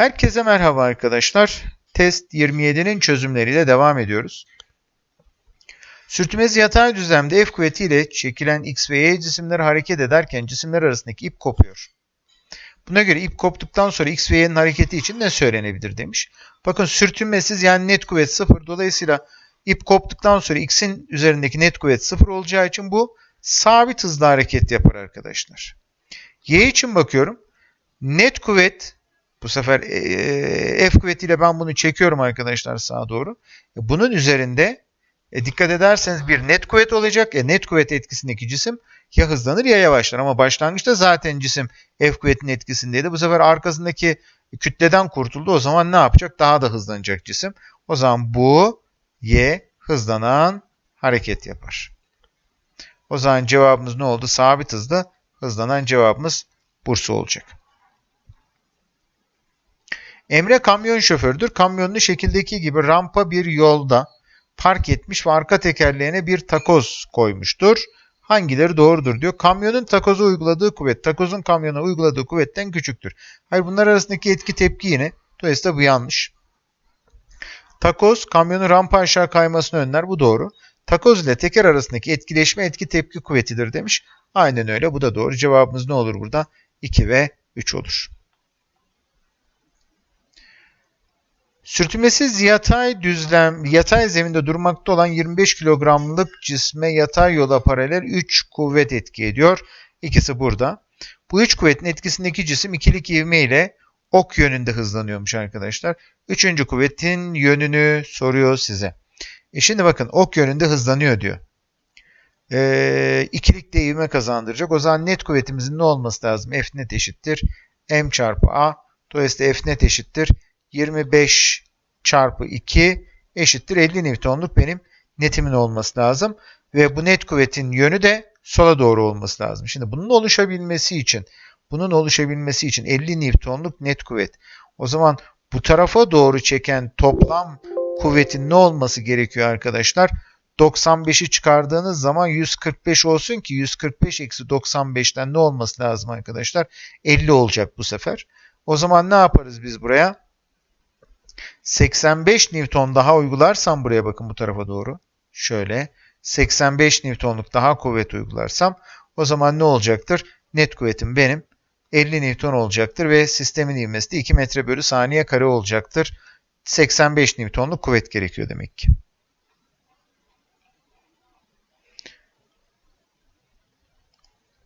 Herkese merhaba arkadaşlar. Test 27'nin çözümleriyle devam ediyoruz. Sürtünmesi yatay düzlemde F kuvvetiyle çekilen X ve Y cisimleri hareket ederken cisimler arasındaki ip kopuyor. Buna göre ip koptuktan sonra X ve Y'nin hareketi için ne söylenebilir demiş. Bakın sürtünmesiz yani net kuvvet sıfır. Dolayısıyla ip koptuktan sonra X'in üzerindeki net kuvvet sıfır olacağı için bu sabit hızla hareket yapar arkadaşlar. Y için bakıyorum. Net kuvvet bu sefer e, F kuvvetiyle ben bunu çekiyorum arkadaşlar sağa doğru. E, bunun üzerinde e, dikkat ederseniz bir net kuvvet olacak. E, net kuvvet etkisindeki cisim ya hızlanır ya yavaşlar. Ama başlangıçta zaten cisim F kuvvetinin etkisindeydi. Bu sefer arkasındaki kütleden kurtuldu. O zaman ne yapacak? Daha da hızlanacak cisim. O zaman bu Y hızlanan hareket yapar. O zaman cevabımız ne oldu? Sabit hızlı hızlanan cevabımız Bursa olacak. Emre kamyon şofördür. Kamyonunu şekildeki gibi rampa bir yolda park etmiş ve arka tekerleğine bir takoz koymuştur. Hangileri doğrudur diyor. Kamyonun takoza uyguladığı kuvvet, takozun kamyona uyguladığı kuvvetten küçüktür. Hayır bunlar arasındaki etki tepki yine. Dolayısıyla bu yanlış. Takoz kamyonun rampa aşağı kaymasını önler. Bu doğru. Takoz ile teker arasındaki etkileşme etki tepki kuvvetidir demiş. Aynen öyle. Bu da doğru. Cevabımız ne olur burada? 2 ve 3 olur. Sürtünmesiz yatay düzlem, yatay zeminde durmakta olan 25 kilogramlık cisme yatay yola paralel 3 kuvvet etki ediyor. İkisi burada. Bu 3 kuvvetin etkisindeki cisim ikilik ivme ile ok yönünde hızlanıyormuş arkadaşlar. Üçüncü kuvvetin yönünü soruyor size. E şimdi bakın ok yönünde hızlanıyor diyor. Ee, ikilik ivme kazandıracak. O zaman net kuvvetimizin ne olması lazım? F net eşittir. M çarpı A. Dolayısıyla F net eşittir. 25 çarpı 2 eşittir 50 Newton'luk benim netimin olması lazım. Ve bu net kuvvetin yönü de sola doğru olması lazım. Şimdi bunun oluşabilmesi için bunun oluşabilmesi için 50 Newton'luk net kuvvet. O zaman bu tarafa doğru çeken toplam kuvvetin ne olması gerekiyor arkadaşlar? 95'i çıkardığınız zaman 145 olsun ki 145 eksi 95'ten ne olması lazım arkadaşlar? 50 olacak bu sefer. O zaman ne yaparız biz buraya? 85 Newton daha uygularsam buraya bakın bu tarafa doğru. Şöyle 85 Newton'luk daha kuvvet uygularsam o zaman ne olacaktır? Net kuvvetim benim 50 Newton olacaktır ve sistemin ivmesi de 2 metre bölü saniye kare olacaktır. 85 Newton'luk kuvvet gerekiyor demek ki.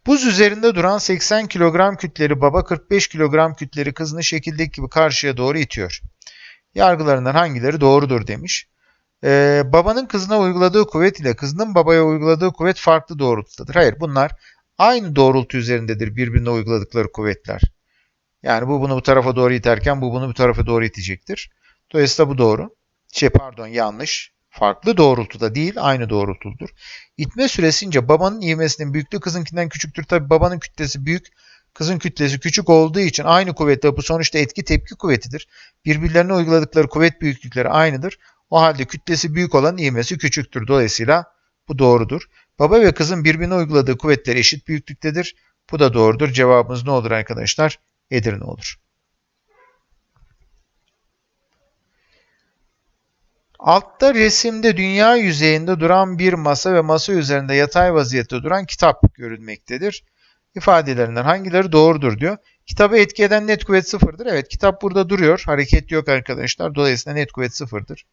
Buz üzerinde duran 80 kilogram kütleri baba 45 kilogram kütleri kızını şekildeki gibi karşıya doğru itiyor. Yargılarından hangileri doğrudur demiş. Ee, babanın kızına uyguladığı kuvvet ile kızının babaya uyguladığı kuvvet farklı doğrultudadır. Hayır bunlar aynı doğrultu üzerindedir birbirine uyguladıkları kuvvetler. Yani bu bunu bu tarafa doğru iterken bu bunu bu tarafa doğru itecektir. Dolayısıyla bu doğru. Şey pardon yanlış. Farklı doğrultuda değil aynı doğrultudur. İtme süresince babanın ivmesinin büyüklüğü kızınkinden küçüktür. Tabi babanın kütlesi büyük, kızın kütlesi küçük olduğu için aynı kuvvette bu sonuçta etki tepki kuvvetidir. Birbirlerine uyguladıkları kuvvet büyüklükleri aynıdır. O halde kütlesi büyük olan ivmesi küçüktür. Dolayısıyla bu doğrudur. Baba ve kızın birbirine uyguladığı kuvvetler eşit büyüklüktedir. Bu da doğrudur. Cevabımız ne olur arkadaşlar? Edirne olur. Altta resimde dünya yüzeyinde duran bir masa ve masa üzerinde yatay vaziyette duran kitap görülmektedir. İfadelerinden hangileri doğrudur diyor. Kitabı etki eden net kuvvet sıfırdır. Evet kitap burada duruyor. Hareket yok arkadaşlar. Dolayısıyla net kuvvet sıfırdır.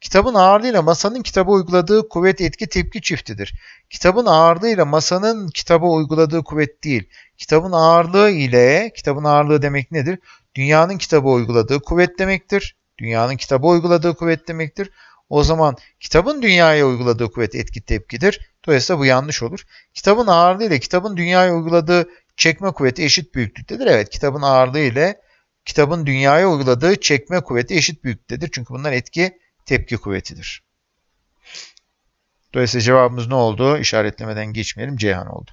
Kitabın ağırlığıyla masanın kitaba uyguladığı kuvvet etki tepki çiftidir. Kitabın ağırlığıyla masanın kitaba uyguladığı kuvvet değil. Kitabın ağırlığı ile, kitabın ağırlığı demek nedir? Dünyanın kitaba uyguladığı kuvvet demektir. Dünyanın kitaba uyguladığı kuvvet demektir. O zaman kitabın dünyaya uyguladığı kuvvet etki tepkidir. Dolayısıyla bu yanlış olur. Kitabın ağırlığı ile kitabın dünyaya uyguladığı çekme kuvveti eşit büyüklüktedir. Evet kitabın ağırlığı ile kitabın dünyaya uyguladığı çekme kuvveti eşit büyüklüktedir. Çünkü bunlar etki tepki kuvvetidir. Dolayısıyla cevabımız ne oldu? İşaretlemeden geçmeyelim. Ceyhan oldu.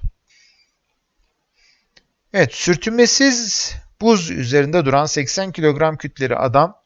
Evet sürtünmesiz buz üzerinde duran 80 kilogram kütleri adam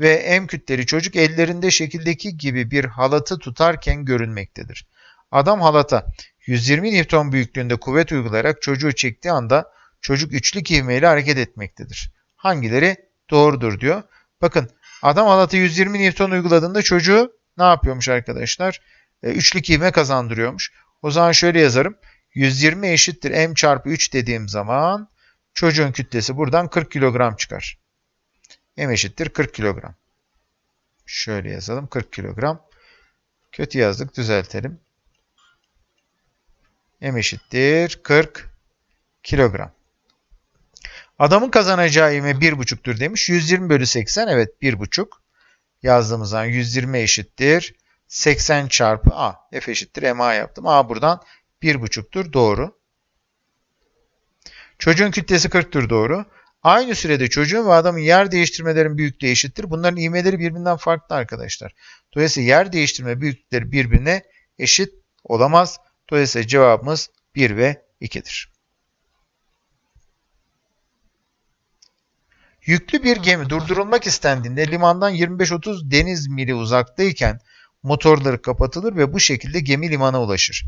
ve M kütleri çocuk ellerinde şekildeki gibi bir halatı tutarken görünmektedir. Adam halata 120 Newton büyüklüğünde kuvvet uygulayarak çocuğu çektiği anda çocuk üçlük ivmeyle hareket etmektedir. Hangileri doğrudur diyor. Bakın adam halatı 120 Newton uyguladığında çocuğu ne yapıyormuş arkadaşlar? E, üçlük ivme kazandırıyormuş. O zaman şöyle yazarım. 120 eşittir m çarpı 3 dediğim zaman çocuğun kütlesi buradan 40 kilogram çıkar. M eşittir 40 kilogram. Şöyle yazalım 40 kilogram. Kötü yazdık düzeltelim. M eşittir 40 kilogram. Adamın kazanacağı ivme 1,5'tür demiş. 120 bölü 80 evet 1,5. Yazdığımız zaman 120 eşittir 80 çarpı A. F eşittir MA yaptım. A buradan 1,5'tur doğru. Çocuğun kütlesi 40'tır doğru. Aynı sürede çocuğun ve adamın yer değiştirmelerin büyüklüğü eşittir. Bunların ivmeleri birbirinden farklı arkadaşlar. Dolayısıyla yer değiştirme büyüklükleri birbirine eşit olamaz. Dolayısıyla cevabımız 1 ve 2'dir. Yüklü bir gemi durdurulmak istendiğinde limandan 25-30 deniz mili uzaktayken motorları kapatılır ve bu şekilde gemi limana ulaşır.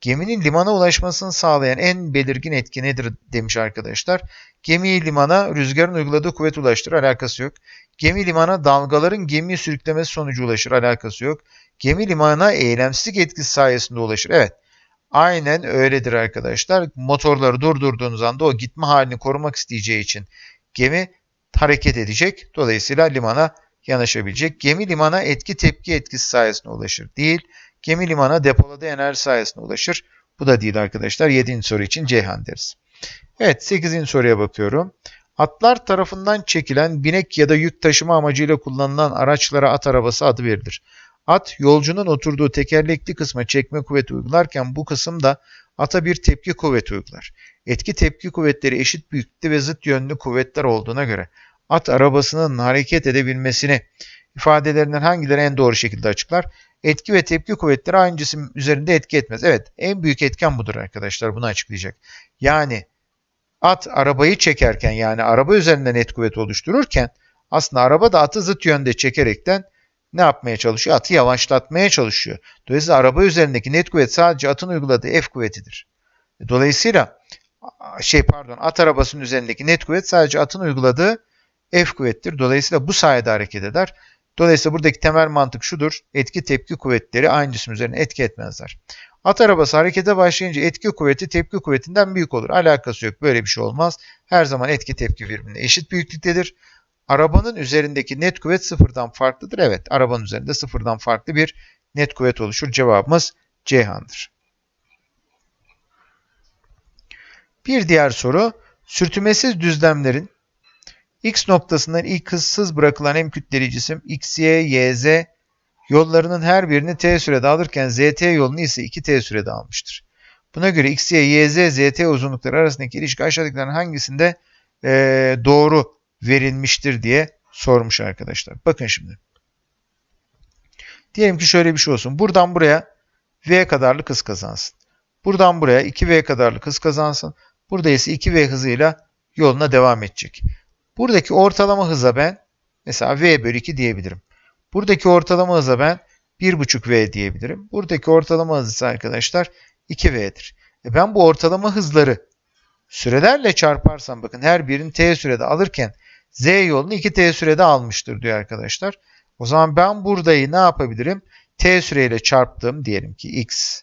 Geminin limana ulaşmasını sağlayan en belirgin etki nedir demiş arkadaşlar. Gemiyi limana rüzgarın uyguladığı kuvvet ulaştırır alakası yok. Gemi limana dalgaların gemiyi sürüklemesi sonucu ulaşır alakası yok. Gemi limana eylemsizlik etkisi sayesinde ulaşır. Evet aynen öyledir arkadaşlar. Motorları durdurduğunuz anda o gitme halini korumak isteyeceği için gemi hareket edecek. Dolayısıyla limana yanaşabilecek. Gemi limana etki tepki etkisi sayesinde ulaşır. Değil. Gemi limana depoladığı enerji sayesinde ulaşır. Bu da değil arkadaşlar. 7. soru için Ceyhan deriz. Evet 8. soruya bakıyorum. Atlar tarafından çekilen binek ya da yük taşıma amacıyla kullanılan araçlara at arabası adı verilir. At yolcunun oturduğu tekerlekli kısma çekme kuvveti uygularken bu kısımda ata bir tepki kuvveti uygular. Etki tepki kuvvetleri eşit büyüklükte ve zıt yönlü kuvvetler olduğuna göre at arabasının hareket edebilmesini ifadelerinden hangileri en doğru şekilde açıklar? Etki ve tepki kuvvetleri aynı cisim üzerinde etki etmez. Evet, en büyük etken budur arkadaşlar. Bunu açıklayacak. Yani at arabayı çekerken yani araba üzerinden net kuvvet oluştururken aslında araba da atı zıt yönde çekerekten ne yapmaya çalışıyor? Atı yavaşlatmaya çalışıyor. Dolayısıyla araba üzerindeki net kuvvet sadece atın uyguladığı F kuvvetidir. Dolayısıyla şey pardon at arabasının üzerindeki net kuvvet sadece atın uyguladığı F kuvvettir. Dolayısıyla bu sayede hareket eder. Dolayısıyla buradaki temel mantık şudur. Etki tepki kuvvetleri aynı cisim üzerine etki etmezler. At arabası harekete başlayınca etki kuvveti tepki kuvvetinden büyük olur. Alakası yok. Böyle bir şey olmaz. Her zaman etki tepki birbirine eşit büyüklüktedir. Arabanın üzerindeki net kuvvet sıfırdan farklıdır. Evet, arabanın üzerinde sıfırdan farklı bir net kuvvet oluşur. Cevabımız Ceyhan'dır. Bir diğer soru, sürtünmesiz düzlemlerin X noktasından ilk hızsız bırakılan en kütleli cisim X, Y, Y, Z yollarının her birini T sürede alırken ZT yolunu ise 2T sürede almıştır. Buna göre X, Y, Y, Z, ZT uzunlukları arasındaki ilişki aşağıdakilerin hangisinde e, doğru verilmiştir diye sormuş arkadaşlar. Bakın şimdi. Diyelim ki şöyle bir şey olsun. Buradan buraya V kadarlık hız kazansın. Buradan buraya 2V kadarlık hız kazansın. Burada ise 2V hızıyla yoluna devam edecek. Buradaki ortalama hıza ben mesela V bölü 2 diyebilirim. Buradaki ortalama hıza ben 1,5V diyebilirim. Buradaki ortalama hız ise arkadaşlar 2V'dir. E ben bu ortalama hızları sürelerle çarparsam bakın her birini T sürede alırken Z yolunu 2T sürede almıştır diyor arkadaşlar. O zaman ben buradayı ne yapabilirim? T süreyle çarptım diyelim ki X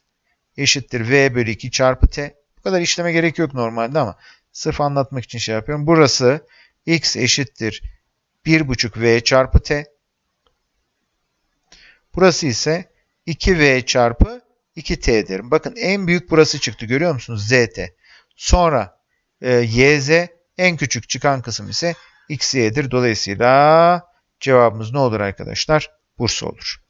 eşittir V bölü 2 çarpı T. Bu kadar işleme gerek yok normalde ama sırf anlatmak için şey yapıyorum. Burası x eşittir 1,5v çarpı t. Burası ise 2v çarpı 2t'dir. Bakın en büyük burası çıktı görüyor musunuz? zt. Sonra e, yz en küçük çıkan kısım ise xy'dir. Dolayısıyla cevabımız ne olur arkadaşlar? Bursa olur.